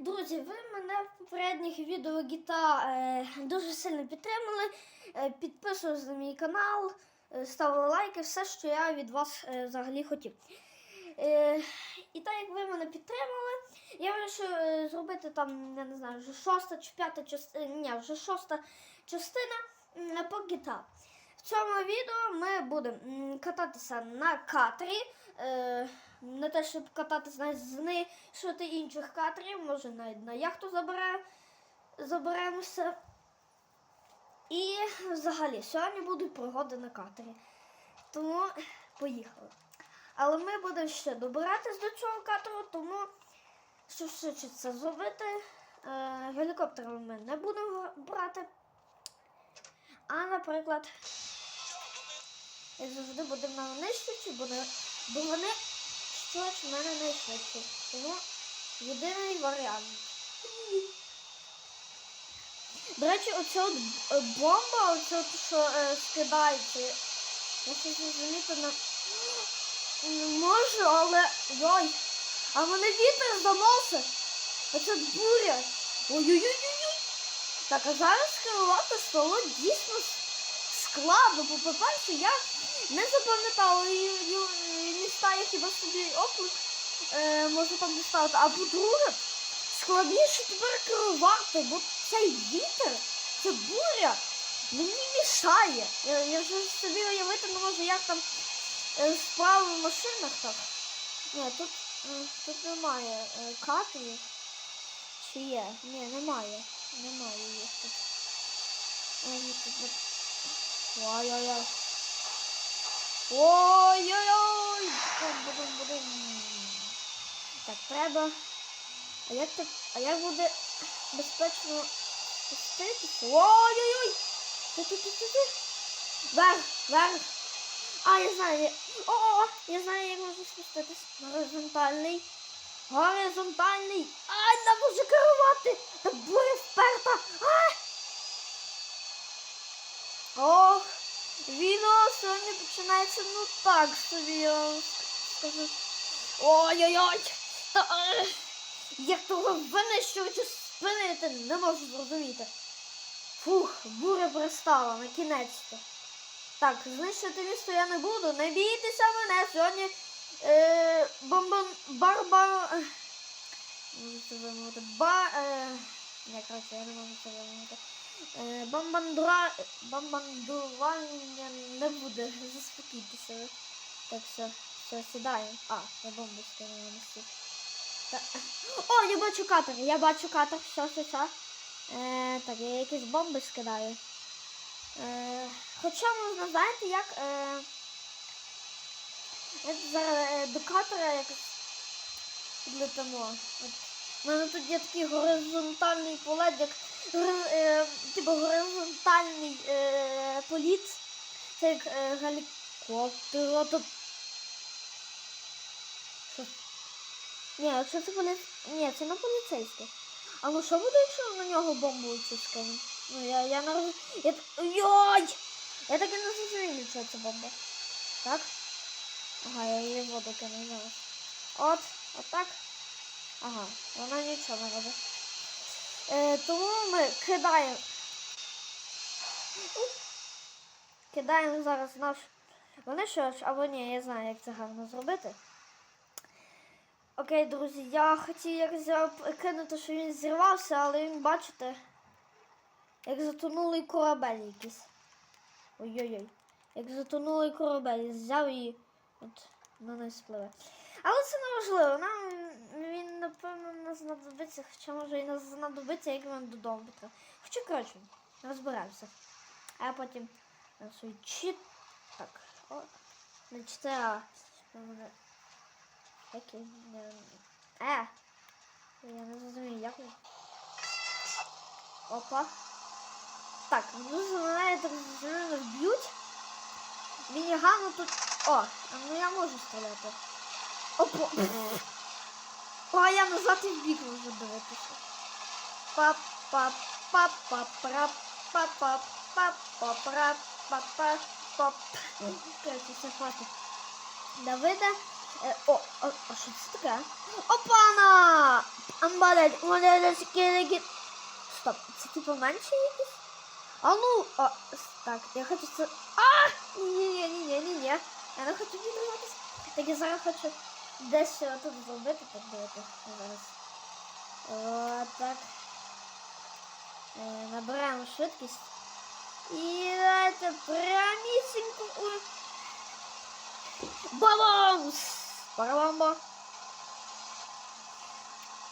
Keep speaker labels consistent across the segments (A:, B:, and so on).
A: Друзі, ви мене в попередніх відео гіта е, дуже сильно підтримали. Е, підписуйтесь на мій канал, е, ставили лайки, все, що я від вас е, взагалі хотів. Е, і так як ви мене підтримали, я вирішив е, зробити там, я не знаю, вже шоста чи п'ята частина, ні, вже шоста частина м, по гіта. В цьому відео ми будемо кататися на катері. Е, не те, щоб кататися навіть знищити інших катерів, може навіть на яхту забере, заберемося. І взагалі, сьогодні будуть пригоди на катері. Тому поїхали. Але ми будемо ще добиратись до цього катеру, тому щоб швидше це зробити, е, гелікоптер ми не будемо брати. А, наприклад, завжди будемо на не- бо вони щось в мене найшвидше. Тому єдиний варіант. До речі, оця от бомба, оця от, що е, скидається. Я щось не замітила. Не можу, але. Йой! А мене вітер заносить! Оце буря! Ой-ой-ой-ой! Так, а зараз керувати стало дійсно складно, бо по-перше, я не запам'ятала міста, я хіба собі оклик е, можу там діставити. А по-друге, складніше тепер керувати, бо цей вітер, це буря, мені мішає. Я, я вже собі уявити не можу, як там е, справи в машинах так. Ні, тут, е, тут немає е, катерів. Чи є? Ні, немає. Немає їх тут. Ой-ой-ой. Ой-ой-ой! Так, треба. А як це. А як буде безпечно спуститися? Ой-ой-ой! Ти-ти-ти-ти-ти. Вверх, вверх. А, я знаю. О-о-о! Я знаю, як можна спуститись. Горизонтальний. Горизонтальний. Ай, не можу керувати! Та буря вперта! Ай! Ох, відео сьогодні починається ну так собі, я скажу. Ой-ой-ой! Як того винищувача спинити, не можу зрозуміти. Фух, буря пристала на кінець-то. Так, знищити місто я не буду. Не бійтеся мене сьогодні. Е, бомбон... Барба... Ба... Е, ні, коротше, я не можу це вимовити. Е, бомбандура... Бомбандування не буде. Заспокійтеся. Так, все, все, сідаємо. А, я бомбу скинула на. Та... О, я бачу катер, я бачу катер, все, все, все. Е, так, я якісь бомби скидаю. Е, хоча можна, знаєте, як. Е, зараз е, до катера якось підлетимо. От, у мене тут є такий горизонтальний полет, як е, типу горизонтальний е, політ. Це як е, гелікоптер. Ото... Що? Ні, якщо це поліц... Ні, це не поліцейський. А ну що буде, якщо на нього бомбу скину? Ну я, я розумію. Я... Йой! Я так і не зрозумію, що це бомба. Так? Ага, я її воду кину зараз. От, отак. Ага, вона нічого не робить. Е, тому ми кидаємо. Кидаємо зараз наш винищувач, або ні, я знаю, як це гарно зробити. Окей, друзі, я хотів його кинути, що він зірвався, але він, бачите, як затонулий корабель якийсь. Ой-ой-ой. Як затонулий корабель, взяв і от на нас спливе. Але це не важливо, нам він, напевно, не знадобиться, хоча може і не знадобиться, як він додому буде. Хоча, коротше, розберемося. А я потім свій чіт. Так, о, не в мене. Який не. Е! Я не зрозумію, як він. Опа. Так, ну мене так вб'ють. Мінігану тут. О, ну я можу стріляти. Опа. А я назад і в бік можу дивитися. па па па па пра па па па па пра па па па Короче, все хватить. Давида, о, а, що це таке? Опана! Амбалет, мене кілики. Стоп, це типу менше якісь? А ну, а, так, я хочу це. Ні, ні. Я не хочу. Так я зараз хочу десь е, тут зробити, так давайте зараз. О, так. Е, набираємо швидкість. І давайте прямісінько. у- Баланс! Парабамба.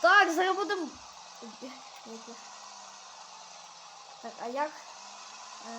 A: Так, зараз будемо. Так, а як? Е,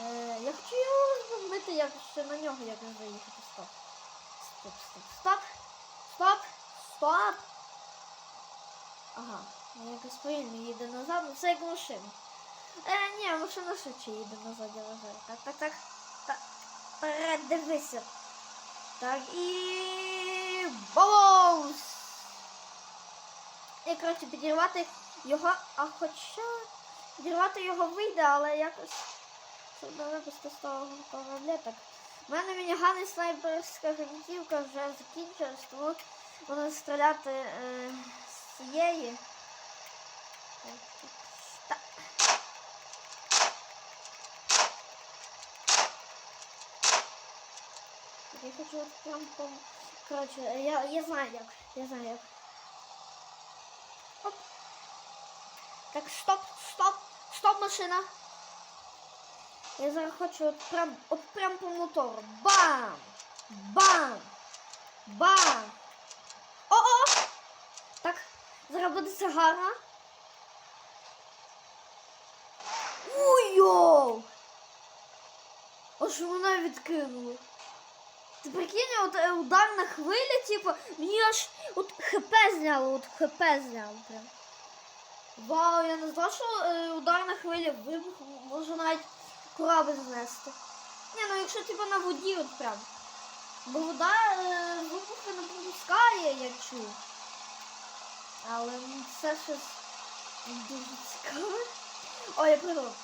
A: е, я хочу його зробити, як ще на нього якось заїхати. Стоп. Стоп, стоп, стоп. Стоп! Ага, я якось повільно їде назад, ну це як машина. Е, ні, машина швидше їде назад, я вважаю. Так, так, так. Так, вперед, дивися. Так, і... Балонс! І, коротше, підірвати його, а хоча підірвати його вийде, але якось щоб не випусти з того. Так. У мене мініган і снайперська гвинтівка вже закінчилась, тому буду стріляти е, з цієї. Так. Я хочу прям по... Коротше, я, я знаю як. Я знаю як. Оп. Так, стоп, стоп, стоп, машина. Я зараз хочу от прям, от прям по мотору. Бам! Бам! Бам! О-о! Так, зараз буде це гарно. Уйоу! Аж вона відкинула. Ти прикинь, от е, ударна хвиля, типу, мені аж от хп зняло, от хп зняло прям. Вау, я не знала, що е, ударна хвиля вибух може навіть корабль знести. Ні, ну якщо типу на воді от прям. Бо вода е, вибухи не пропускає, я чую. Але ну, це щось дуже цікаве. О, я придумав.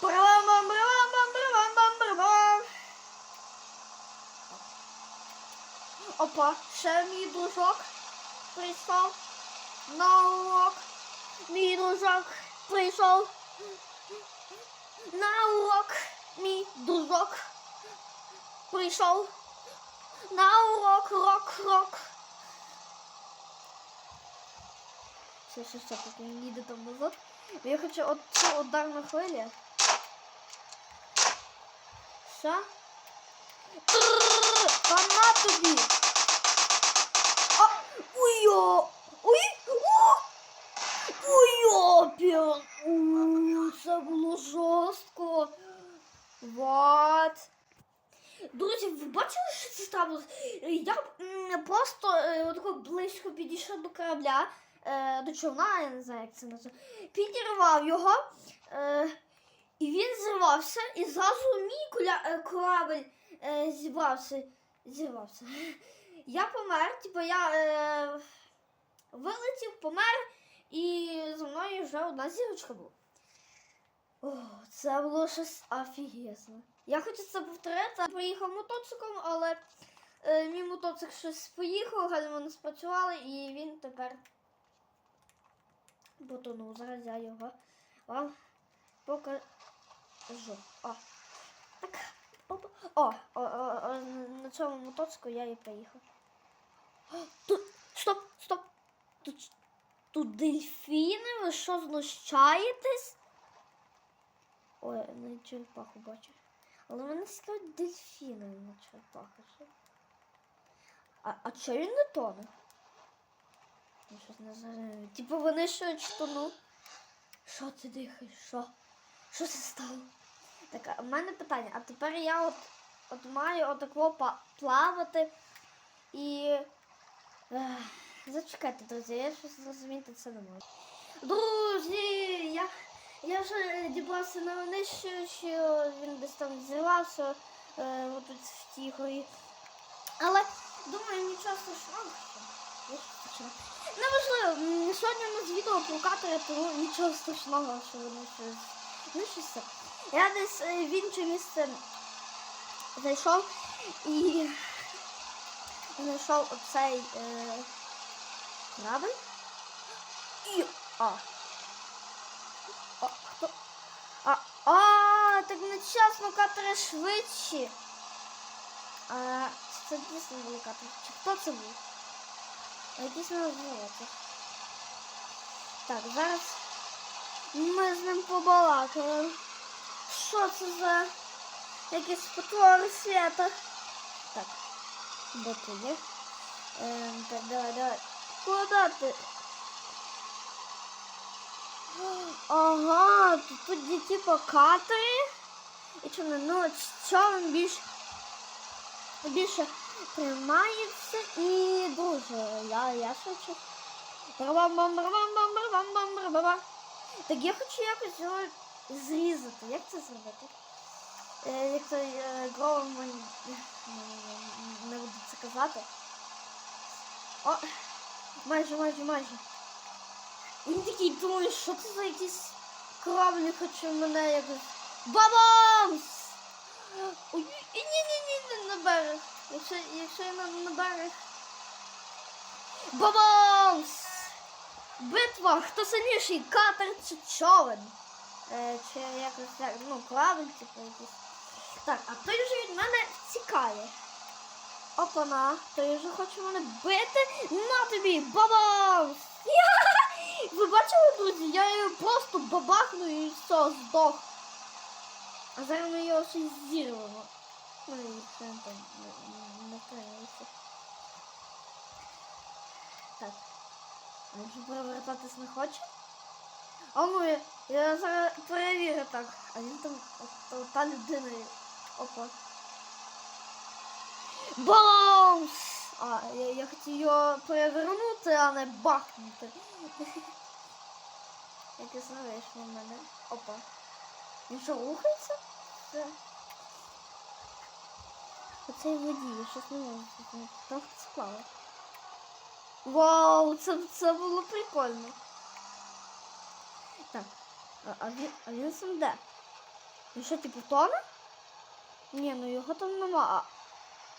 A: Парам-бам-бам-бам-бам-бам-бам-бам. Опа, ще мій дружок прийшов на урок. Мій дружок прийшов на урок. Мій дружок прийшов на урок, рок, рок. Все, все, все, поки він їде там назад. Я хочу от цю ударну хвилю. Все. Та на тобі! А, уйо! Уй! О! Уйо! пі- У, Це було жорстко. Вот. Друзі, ви бачили, що це сталося? Я просто е, отако близько підійшов до корабля, е, до човна, я не знаю, як це називається. Підірвав його, е, і він зірвався, і зразу мій корабель зібрався. Зірвався. Я помер, типу я вилетів, помер, і за мною вже одна зірочка була. О, це було щось офігезне. Я хочу це повторити. Поїхав мотоциклом, але е, мій мотоцикл щось поїхав, гальма не спрацювали, і він тепер потонув. Зараз я його вам покажу. О, так. О, о, о, о, на цьому мотоциклу я і поїхав. Тут, стоп, стоп. Тут, тут дельфіни, ви що знущаєтесь? Ой, на черепаху бачу. Але мене цікавить дельфіни на черепаху. А, а чого він не тоне? Я щось не знаю. Типу вони що тону? Що ти дихаєш? Що? Що це стало? Так, а в мене питання, а тепер я от, от маю отако плавати і. Ех, зачекайте, друзі, я щось зрозуміти це не можу. Я, вже дібрався на внище, що він десь там зірвався е, отут в тігрі. Але думаю, нічого страшного. що. Неважливо, сьогодні у нас відео про катери, тому нічого страшного, що вони щось. Ну, щось. Я десь е, в інше місце зайшов І знайшов оцей е, корабль. І. А. А, хто? А, так нечесно катери швидші. А, це дійсно були катери? Чи хто це був? А якийсь не. Так, зараз ми з ним побалакаємо. Що це за якісь потвори свята? Так, де ти є? Ем, так, давай, давай. Куда ти? Ага, тут, тут є типу катери. І не, ну, човен більш більше тримається і дуже. Я, я. Барабам-бам-барабам-бам-барабам-бам-барабам. Так я хочу якось його зрізати. Як це зробити? Е, як е, Гроумен, мені не буду це казати. О, майже, майже, майже. Він такий думає, що це за якісь кораблі хоче мене якось. Бабамс! Ой, ні, ні, ні, ні, на берег. Якщо, якщо я на, на берег. Бабамс! Битва! Хто сильніший? Катер чи човен? Е, чи якось так, ну, корабль, типу якийсь. Так, а той вже від мене тікає. Опана, той вже хоче мене бити. На тобі! Бабамс! Ви бачили, друзі? Я його просто бабахну і все, здох. А зараз ми його щось зірвемо. Ну і все там тримається. Так. А він же перевертатись не хоче? А ну я, зараз перевірю так. А він там от, та людина. Опа. Бамс! А, я, я хотів його перевернути, а не бахнути. Якось не вийшло в мене. Опа. Він що, рухається? Все. Оцей водій, я щось не можу. Там хтось. Вау, це, це було прикольно. Так, а, він, а він сам де? Він що, типу, тоне? Ні, ну його там нема.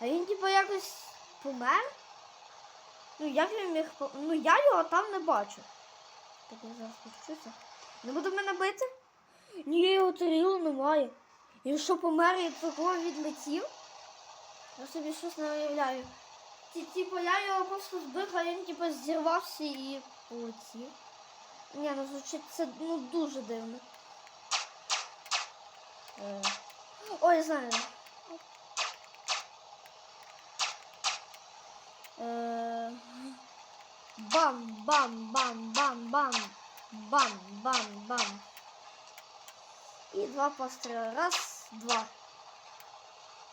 A: А він типу якось помер? Ну як він міг Ну я його там не бачу. Так я зараз повчуся. Не буде мене бити? Ні, його тарілу немає. Він що помер і такого відлетів? Я собі щось не уявляю. Типу, я його просто збив, а він типу зірвався і полетів. Ні, ну звучить це ну дуже дивно. Е. Ой, я знаю. Е. Бам, бам, бам, бам, бам. Бам, бам, бам. І два постріли. Раз, два.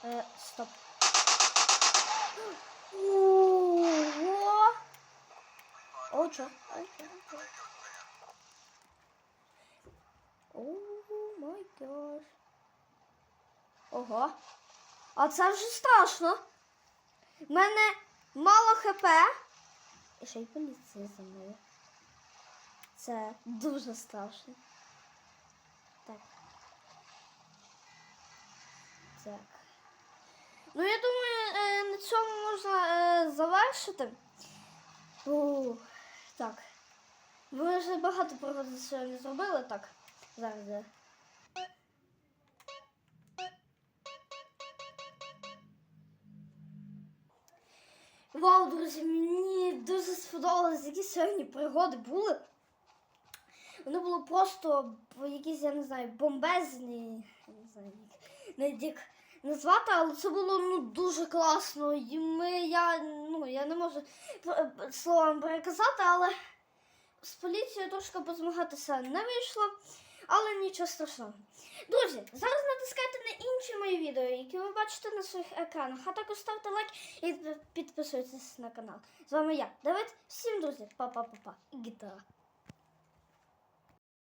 A: Е, стоп. Ого! О, чо? О май гаш. Ого. А це вже страшно. У мене мало хп. І ще й поліція за мною. Це дуже страшно. Так. Так. Ну, я думаю, е, на цьому можна е, завершити. Ух, так. Ми вже багато пригод сьогодні зробили, так. Зараз. Вау, друзі, мені дуже сподобалось, які сьогодні пригоди були. Вони були просто якісь, я не знаю, бомбезні. Я не знаю, як, як назвати, але це було ну, дуже класно. І ми, я, ну, я не можу словом переказати, але з поліцією трошки позмагатися не вийшло. Але нічого страшного. Друзі, зараз натискайте на інші мої відео, які ви бачите на своїх екранах. А також ставте лайк і підписуйтесь на канал. З вами я, Давид. Всім друзі, па-па-па-па. І гітара.